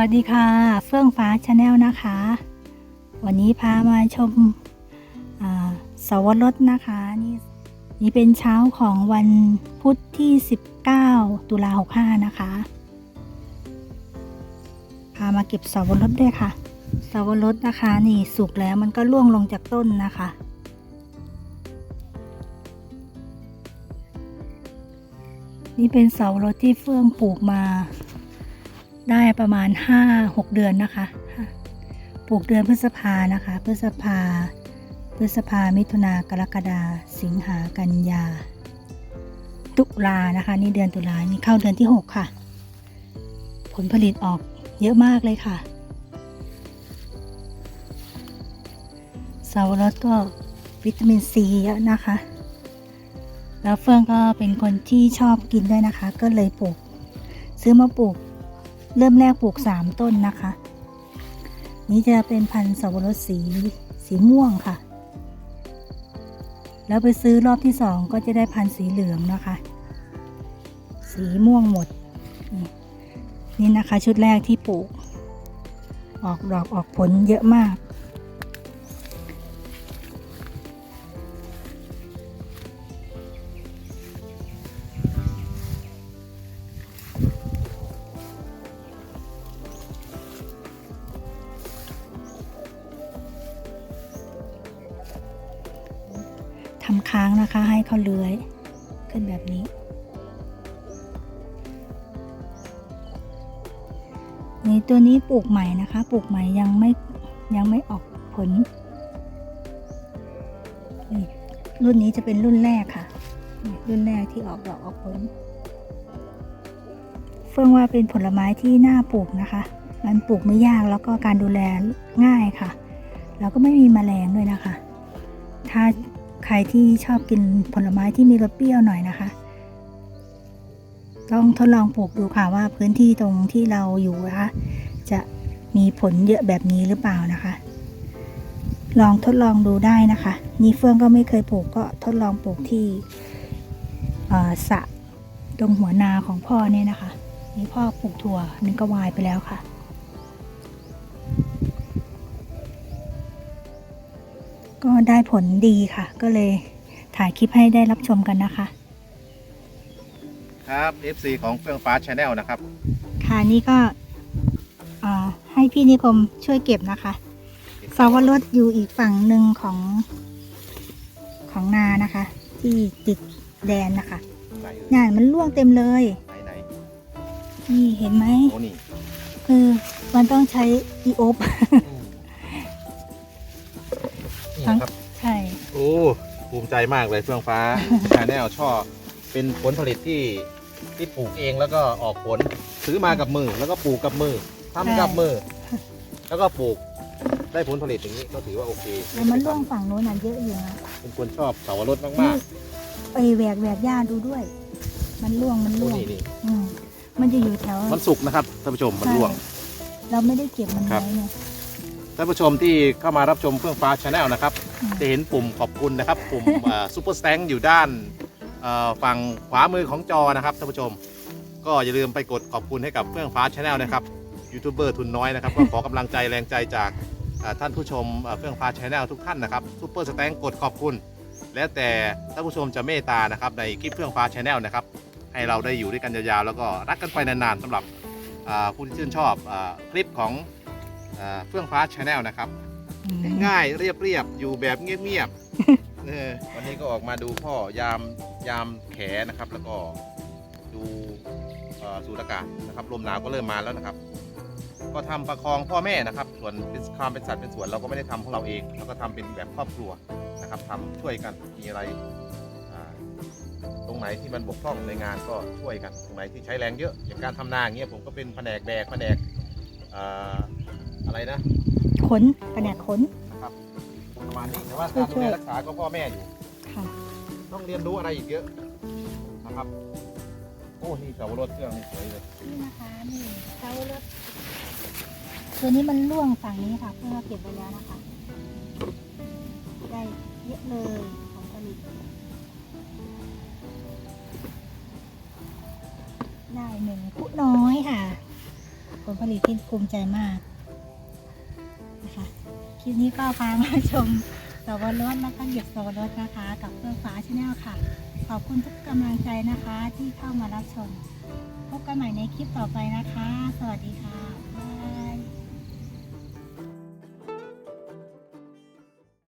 วัสดีค่ะ เฟื่องฟ้าชาแนลนะคะ วันนี้พามาชมอ่าสวรสนะคะ นี่นี่เป็นเช้าของวันพุธที่ 19 ตุลา65 นะคะ พามาเก็บสวรสด้วยค่ะ สวรสนะคะ นี่สุกแล้วมันก็ร่วงลงจากต้นนะคะนี่เป็นเสาวรที่เฟื่องปลูกมา ได้ประมาณ 5-6 เดือนนะคะ ปลูกเดือนพฤษภานะคะ พฤษภา พฤษภา มิถุนากรกฎา สิงหา กันยา ตุลานะคะ นี่เดือนตุลานี่เข้าเดือนที่ 6 ค่ะ ผลผลิตออกเยอะมากเลยค่ะสาวรสก็วิตามินซีเยอะนะคะ แล้วเฟื่องก็เป็นคนที่ชอบกินด้วยนะคะ ก็เลยปลูก ซื้อมาปลูก เริ่มแรกปลูกสามต้นนะคะ นี่จะเป็นพันธุ์สับปะรดสีสีม่วงค่ะ แล้วไปซื้อรอบที่สองก็จะได้พันธุ์สีเหลืองนะคะ สีม่วงหมด นี่นี่นะคะชุดแรกที่ปลูก ออกดอกออกผลเยอะมากำค้างนะคะ ให้เขาเลื้อยขึ้นแบบนี้ นี่ตัวนี้ปลูกใหม่นะคะ ปลูกใหม่ยังไม่ยังไม่ออกผล รุ่นนี้จะเป็นรุ่นแรกค่ะ รุ่นแรกที่ออกดอกออกผล เฟื่องว่าเป็นผลไม้ที่น่าปลูกนะคะ มันปลูกไม่ยากแล้วก็การดูแลง่ายค่ะ แล้วก็ไม่มีแมลงด้วยนะคะ ถ้า ใครที่ชอบกินผลไม้ที่มีรสเปรี้ยวหน่อยนะคะ ต้องทดลองปลูกดูค่ะว่าพื้นที่ตรงที่เราอยู่นะคะจะมีผลเยอะแบบนี้หรือเปล่านะคะ ลองทดลองดูได้นะคะ นี่เฟื่องก็ไม่เคยปลูกก็ทดลองปลูกที่สระตรงหัวนาของพ่อเนี่ยนะคะ นี่พ่อปลูกถั่วนึงก็วายไปแล้วค่ะ ก็ได้ผลดีค่ะ ก็เลยถ่ายคลิปให้ได้รับชมกันนะคะ ครับ FC ของเฟื่องฟ้าชาแนลนะครับ ค่ะนี่ก็อ่าให้พี่นิคมช่วยเก็บนะคะสาวรสอยู่อีกฝั่งหนึ่งของของนานะคะ ที่ติดแดนนะคะไหนเอ่ยงานมันร่วงเต็มเลย ไหนไหนนี่เห็นไหม โอ้นี่คือมันต้องใช้อีโอบ ใจมากเลยเฟื่องฟ้าชาแนลชอบเป็นผลผลิตที่ที่ปลูกเองแล้วก็ออกผลซื้อมากับมือ แล้วก็ปลูกกับมือทำกับมือ แล้วก็ปลูกได้ผลผลิตอย่างนี้ก็ถือว่าโอเคแล้วมันร่วงฝั่งโน้นน่ะเยอะอยู่นะเป็นคนชอบเสาวรสนี่มากไปแหวกแหวกหญ้าดูด้วย มันร่วงมันๆโอ้ร่วงนี่นี่อืมมันจะอยู่แถว มันสุกนะครับท่านผู้ชมมันร่วง เราไม่ได้เก็บมันครับ ไว้ไง ท่านผู้ชมที่เข้ามารับชมเฟื่องฟ้าชาแนลนะครับอืม จะเห็นปุ่มขอบคุณนะครับ ปุ่มซูเปอร์สแตงอยู่ด้านฝั่งขวามือของจอนะครับท่านผู้ชม ก็อย่าลืมไปกดขอบคุณให้กับเฟื่องฟ้าชาแนลนะครับยูทูบเบอร์ทุนน้อยนะครับก็ขอกำลังใจแรงใจจากท่านผู้ชมเฟื่องฟ้าชาแนลทุกท่านนะครับซูเปอร์สแตงกดขอบคุณ แล้วแต่ท่านผู้ชมจะเมตตานะครับในคลิปเฟื่องฟ้าชาแนลนะครับให้เราได้อยู่ด้วยกันยาวๆแล้วก็รักกันไปนานๆสำหรับผู้ที่ชื่นชอบคลิปของเฟื่องฟ้าชาแนลนะครับ ง่ายๆเรียบๆอยู่แบบเงียบๆเออวันนี้ก็ออกมาดูพ่อยามยามแขนะครับ แล้วก็ดูเอ่อสูดอากาศนะครับลมหนาวก็เริ่มมาแล้วนะครับ ก็ทำประคองพ่อแม่นะครับ ส่วนเป็นความเป็นสัตว์เป็นส่วนเราก็ไม่ได้ทำของเราเองเราก็ทำเป็นแบบครอบครัวนะครับทำช่วยกันมีอะไรอ่าตรงไหนที่มันบกพร่องในงานก็ช่วยกัน ตรงไหนที่ใช้แรงเยอะอย่างการทำนาอย่างเงี้ยผมก็เป็นแผนกแบกแผนกอ่าอะไรนะ ขนแผนกขนนะครับประมาณนี้แต่ว่าการดูแลรักษาก็พ่อแม่อยู่ ค่ะ ต้องเรียนรู้อะไรอีกเยอะนะครับ โอ้นี่เสาวรถเครื่องนี่สวยเลยนี่นะคะนี่เต้ารถตัวนี้มันร่วงฝั่งนี้ค่ะ เพื่อเก็บไว้แล้วนะคะ ได้เยอะเลยของผลิตได้หนึ่งผู้น้อยค่ะ ผลผลิตที่ภูมิใจมากนะ คะคลิปนี้ก็พามาชมสวรสแล้วก็เก็บสวรสนะคะ กับเพื่องฟ้าชาแนลค่ะ ขอบคุณทุกกำลังใจนะคะที่เข้ามารับชม พบกันใหม่ในคลิปต่อไปนะคะ สวัสดีค่ะ